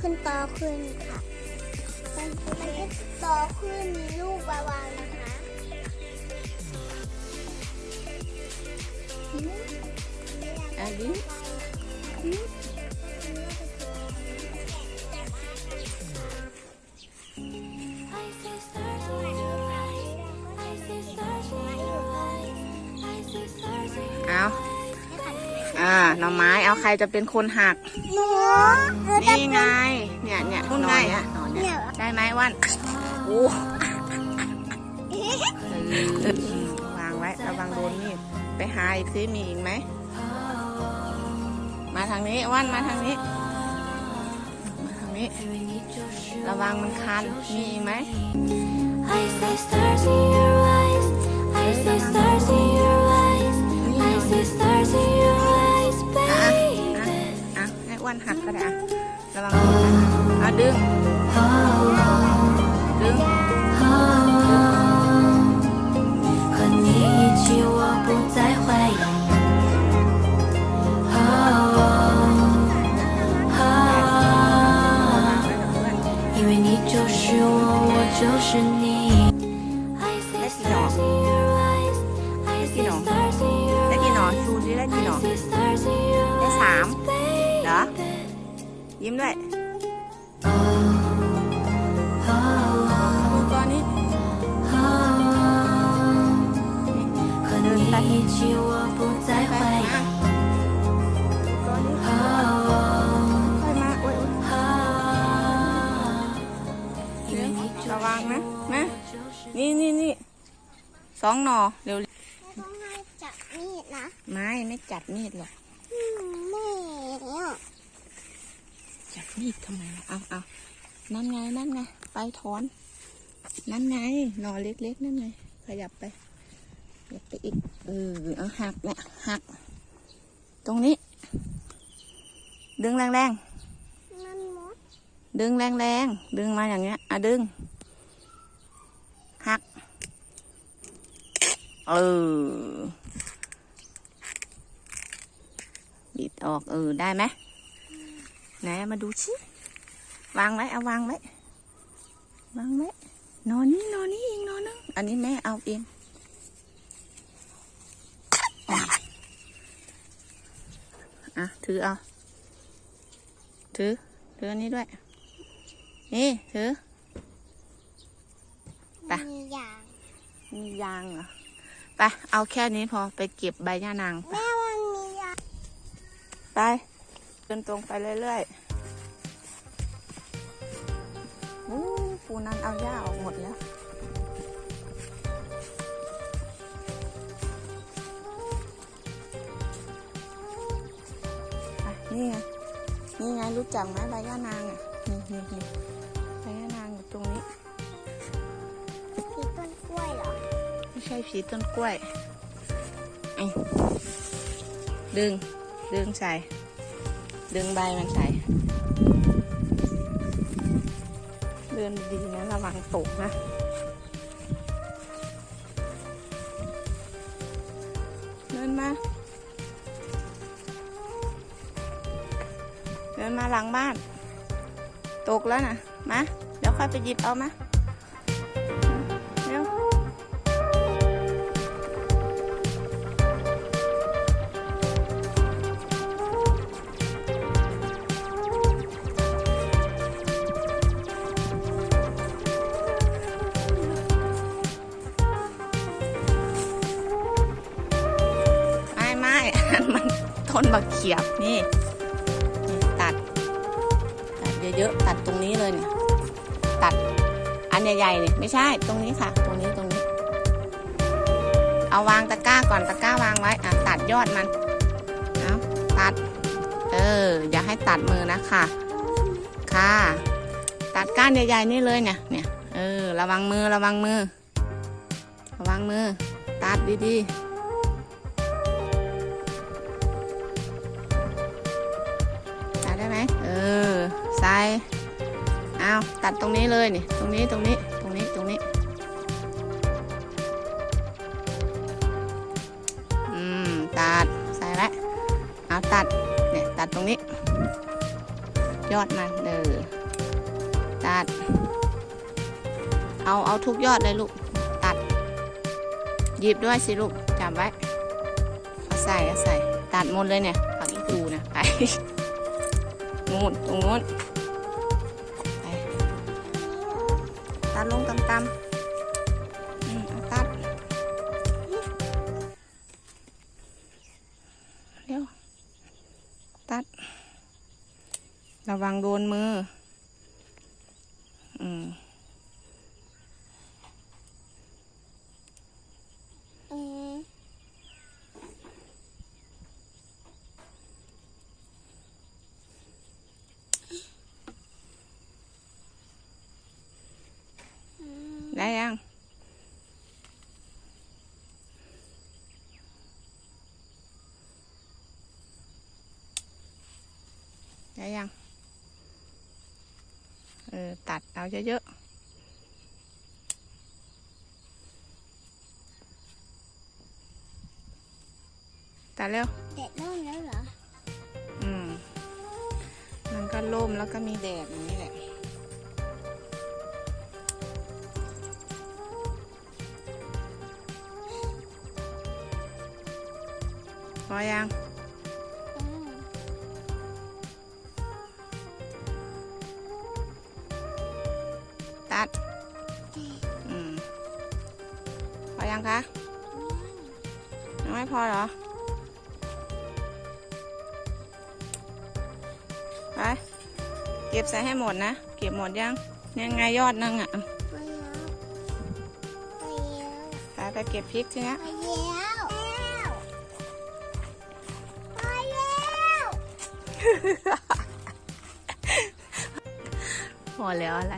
ขึ้นโตขึ้น หน่อไม้เอาใครจะเป็นคนหัก หนูหนูจะนี่ไง เนี่ยเนี่ยหน่อเนี่ยหน่อเนี่ยเนี่ยได้ไหมวันโอ้เออวางไว้ระวังโดนมีดไปหาอีกซิมีอีกไหม มาทางนี้วันมาทางนี้ มาทางนี้ ระวังมันคัน มีอีกไหม I see stars in your eyes. I see stars in your eyes. I see stars in your eyes, อะ baby. อะ อ่ะให้อ้วันหักก็ได้อ่ะระวังโดนนะเอาดึง ดึง 和你一起，我不再怀疑。因为你就是我，我就是你。 ิ้มด้วยตอนนี้เดินไประวังนะนะนี่นี่นี่สองหนอเร็ว ไม่ต้จับมีดนะ ไม่ ไม่จับมีดหรอก จับมีดทำไมล่ะเอาเอานั่นไง นั่นไง ไปถอน นั่นไง หนอเล็กๆ นั่นไง ขยับไปขยับไปอีก เออ เอาหักเนี่ยหัก ตรงนี้ ดึงแรงๆมันมดดึงแรงๆ ดึงมาอย่างเงี้ย อะดึง หัก เออบิดออก เออ ได้ไหม ไหนเอามาดูชิวางไว้เอาวางไว้วางไว้นอนนี่นอนนี่อีกนอนนึงอันนี้แม่เอาเองอะถือเอาถือถืออันนี้ด้วยนี่ถือไปมีอย่างมียางเหรอไปเอาแค่นี้พอไปเก็บใบย่านางไปแม่มันมีอย่างไป เดินตรงไปเรื่อยๆอู้ปูนันเอาหญ้าออกหมดแล้วไปนี่ไง นี่ไงรู้จักไหมใบย่านางอะ นี่นี่นี่ใบย่านางอยู่ตรงนี้มีต้นกล้วยเหรอ ไม่ใช่ผีต้นกล้วยไอ้ดึง ดึงใส่ ดึงใบมันใส่เดินดีนะระวังตกนะเดินมาเดินมาหลังบ้าน ตกแล้วนะมาเดี๋ยวค่อยไปหยิบเอามา เยอะตัดตรงนี้เลยเนี่ยตัดอันใหญ่ๆเนี่ยไม่ใช่ตรงนี้ค่ะ ตรงนี้ตรงนี้ เอาวางตะกร้าก่อนตะกร้าวางไว้อะตัดยอดมันเอาตัด เอออย่าให้ตัดมือนะคะค่ะ ตัดก้านใหญ่ๆนี่เลยเนี่ยเนี่ยเออระวังมือระวังมือระวังมือ ตัดดีๆ เอาตัดตรงนี้เลยนี่ ตรงนี้ตรงนี้ ตรงนี้ตรงนี้ อืม ตัด ใส่ไว้เอาตัด เนี่ย ตัดตรงนี้ ยอดมันเออตัด เอา เอาทุกยอดเลยลูก ตัด หยิบด้วยสิลูกจับไว้เอาใส่เอาใส่ ตัดหมดเลยเนี่ยผักอีตูนะไปนู่นตรงนู้นัด ระวังโดนม อืมอืม ได้ยัง ได้ยัง เออ ตัดเอาเยอะๆตัดเร็วเด็ดนุ่มแล้วเหรอ อืม มันก็ล่มแล้วก็มีแดดอย่างนี้แหละ พอยัง ตัดอืมพอยังคะยังไม่พอเหรอ ไป เก็บใส่ให้หมดนะ เก็บหมดยัง ยังไงยอดนึงอะไปแล้วไปแล้วไปไปเก็บพริกทีนี้ไปแล้วไปแล้วพอแล้วอะไร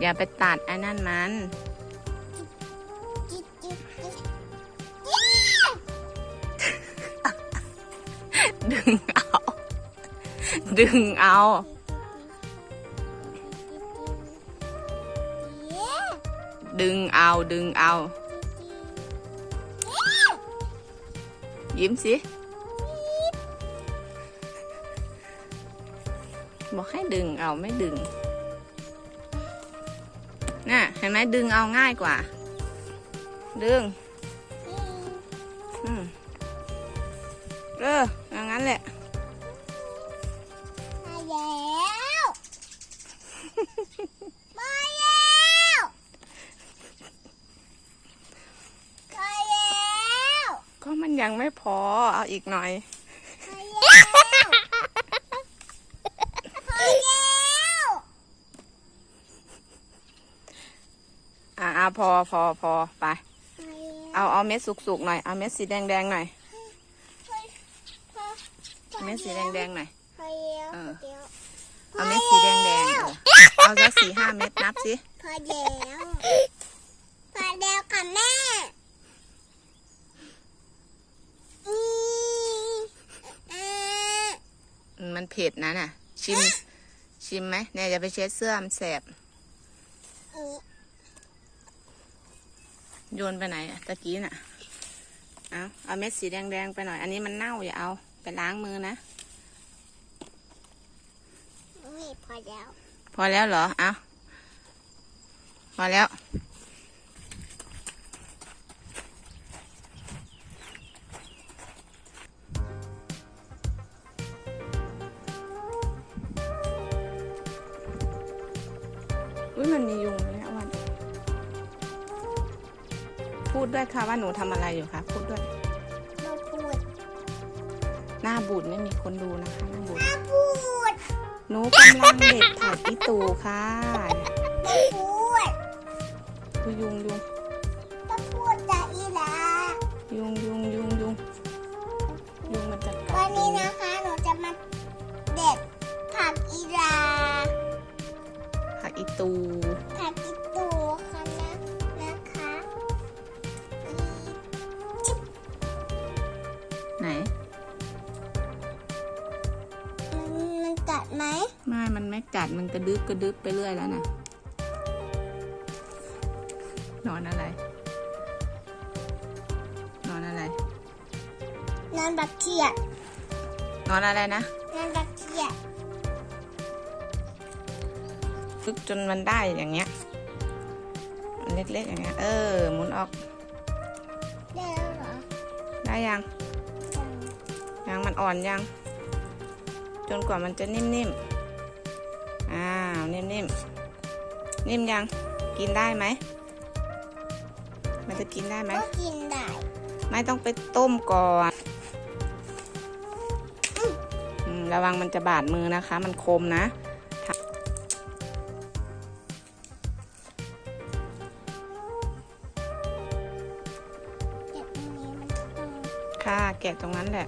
อย่าไปตัดไอ้นั่นมัน ดึงเอา ดึงเอา ดึงเอา ดึงเอา ยิ้มสิ บอกให้ดึงเอาไม่ดึง ห็นไหมดึงเอาง่ายกว่า ดึงอืมเอออย่างนั้นแหละมาแล้วมาแล้วมาแล้ว ก็มันยังไม่พอเอาอีกหน่อยมาแล้วมาแล้ว อ่า พอพอพอไป เอาเอาเม็ดสุกๆหน่อย เอาเม็ดสีแดงๆหน่อยเอาเม็ดสีแดงๆหน่อยพอแล้วเออพอแล้วเอาเม็ดสีแดงๆเออเอาสักสี่ห้าเม็ดนับสิ พอแล้วพอแล้วค่ะแม่อืมอ่าอืมมันเผ็ดนะน่ะ ชิม ชิมไหมเนี่ยอย่าไปเช็ดเสื้อมันแสบ อืม โยนไปไหนอะตะกี้น่ะ เอาเอาเม็ดสีแดงๆไปหน่อย อันนี้มันเน่าอย่าเอา ไปล้างมือนะนี่พอแล้ว พอแล้วเหรอ เอาพอแล้ว พูดด้วยค่ะว่าหนูทำอะไรอยู่คะพูดด้วยมาพูดหน้าบูดไม่มีคนดูนะคะหน้าบูดมาพูดหนูกำลังเด็ดผักอีตูค่ะมาพูดดูยุงยุง มันไม่กัดมันกระดึบกระดึบไปเรื่อยแล้วนะนอนอะไร นอนอะไรนอนอนบักเขียด นอนอะไรนะ นอนบักเขียดฝึกจนมันได้อย่างเงี้ยมันเล็กๆอย่างเงี้ย เออหมุนออก ได้แล้วเหรอ ได้ยัง ยังมันอ่อนยัง จนกว่ามันจะนิ่มๆ อ้าวนิ่มๆนิ่มยังกินได้ไหม มันจะกินได้ไหม ก็กินได้ ไม่ต้องไปต้มก่อนอืมระวังมันจะบาดมือนะคะ มันคมนะ เก็บอันนี้มันต้องค่ะ แกะตรงนั้นแหละ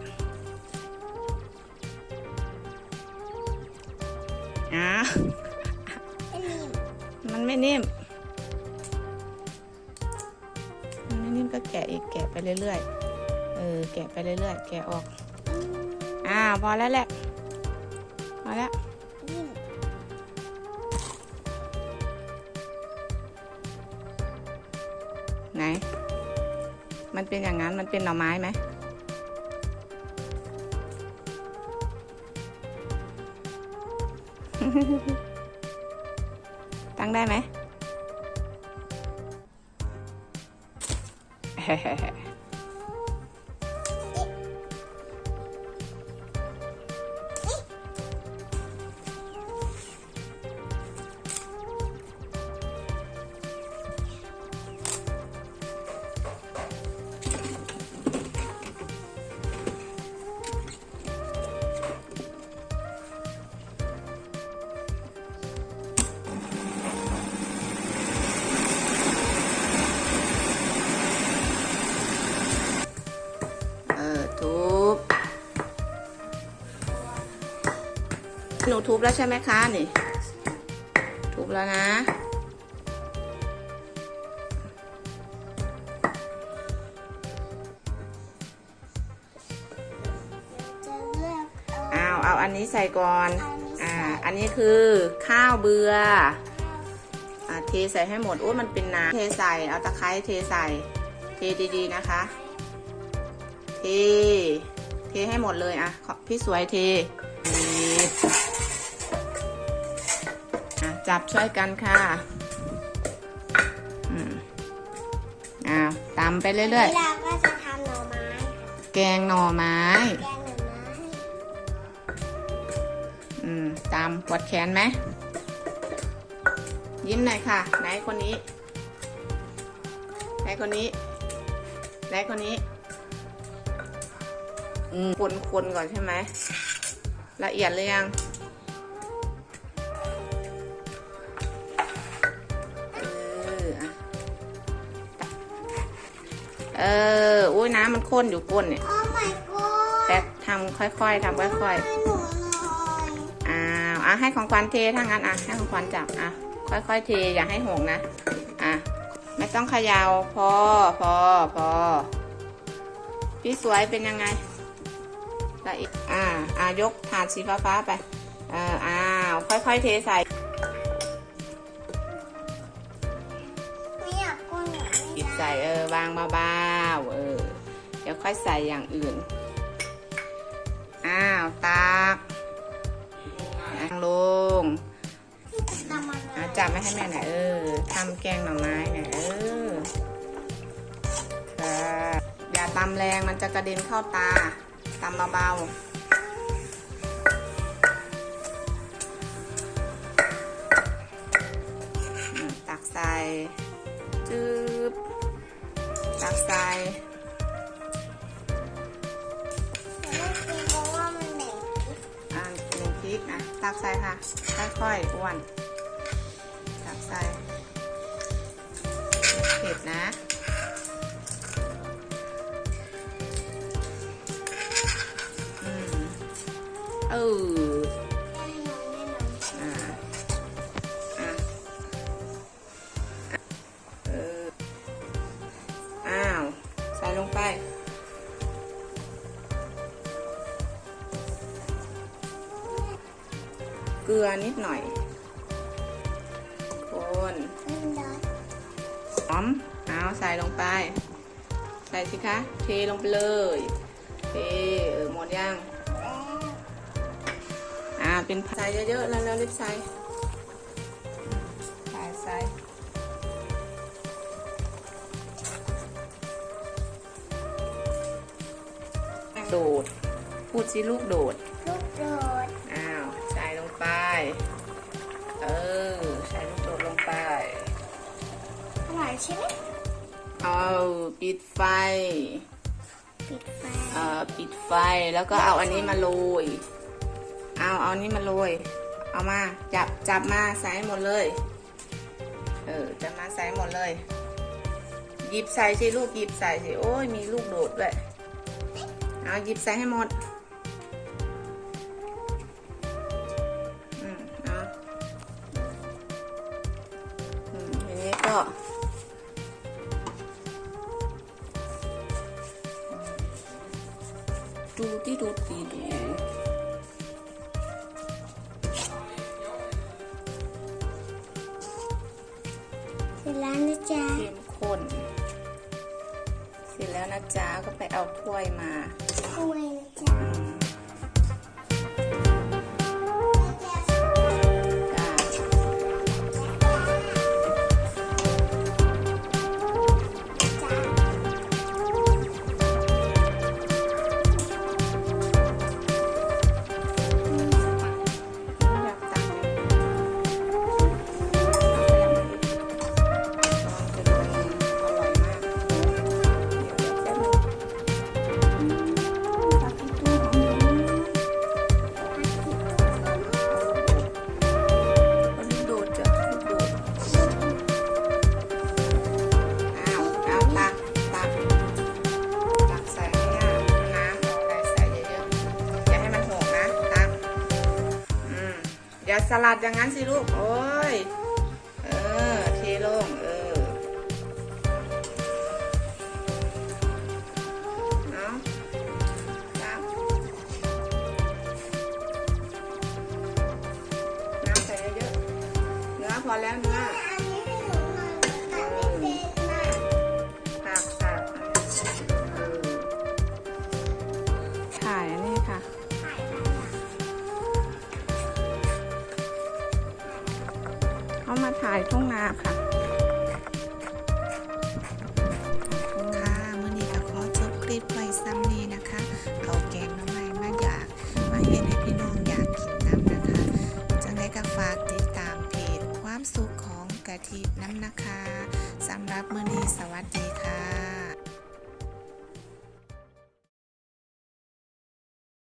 อะอันนี้มันไม่นิ่ม มันไม่นิ่มก็แกะอีกแกะไปเรื่อยๆ เออ แกะไปเรื่อยๆ แกะออกอืมอ่าพอแล้วแหละ พอแล้วไหน มันเป็นอย่างนั้น มันเป็นหน่อไม้ไหม ตั้งได้ไหม ทุบแล้วใช่ไหมคะนี่ ทุบแล้วนะจะเลือกเอาเอาเอาอันนี้ใส่ก่อนเอาอันนี้ใส่อ่า อันนี้คือข้าวเบืออ่าเทใส่ให้หมดโอ้มันเป็นน้ำเทใส่ เอาตะไคร้เทใส่ เทดีๆนะคะ เท เทให้หมดเลยอะขอพี่สวยเท จับช่วยกันค่ะอืมอ้าวตำไปเรื่อยเวลาก็จะทำหน่อไม้ค่ะๆแกงหน่อไม้ แกงหน่อไม้อืมตามปวดแขนไหม ยิ้มหน่อยค่ะ ไหนคนนี้ ไหนคนนี้ ไหนคนนี้ อืมคนคนก่อนใช่ไหม ละเอียดเลยยัง เออ อุ้ยน้ำมันข้นอยู่ก้นเนี่ยโอ้ my god แป๊บทำค่อยๆทำค่อยๆให้หนูหน่อยอ้าวอะให้ของขวัญเทถ้างั้นอะให้ของขวัญจับอะค่อยๆเทอย่าให้หงนะ อะไม่ต้องเขยาวพอพอพอพี่สวยเป็นยังไงละอีกอ่าอ่ายกถาดสีฟ้าๆไป เอออ้าวค่อยๆเทใส่ ใส่เออวางเบาๆเออเดี๋ยวค่อยใส่อย่างอื่น อ้าวตักนั่งลงอะจับไม่ให้แม่หน่อยเออทำแกงหน่อไม้หน่อยเออค่ะอย่าตำแรงมันจะกระเด็นเข้าตาตำเบาๆตักใส่ ไม่กินเพราะว่ามันเหม็นอ่าหนึ่งพริกอะตักใส่ค่ะ ค่อยๆอ้วนตักใส่เผ็ดนะ ลือนิดหน่อย คนไม่ได้หอมเอาใส่ลงไป ใส่สิคะ เทลงไปเลยแเคเออหมดยังอ่าเป็นใส่เยอะๆแล้วแล้วรีบใส่ใส่ใส่โดด พูดสิลูกโดด ลูกโดด ใช่ไหมเอาปิดไฟ ปิดไฟเอ่อปิดไฟแล้วก็เอาอันนี้มาโรย เอาเอาอันนี้มาโรย เอามาจับจับมาใส่ให้หมดเลย เออจับมาใส่ให้หมดเลย หยิบใส่สิลูกหยิบใส่สิโอ้ยมีลูกโดดด้วย เอาหยิบใส่ให้หมดอืมเอาอืมทีนี้ก็ ที่ดูดีดูเสร็จแล้วนะจ๊ะเข้มข้นเสร็จแล้วนะจ๊ะก็ไปเอาถ้วยมาถ้วย สลัดอย่างนั้นสิลูก โอ้ามาถ่ายทุ่งนาค่ะ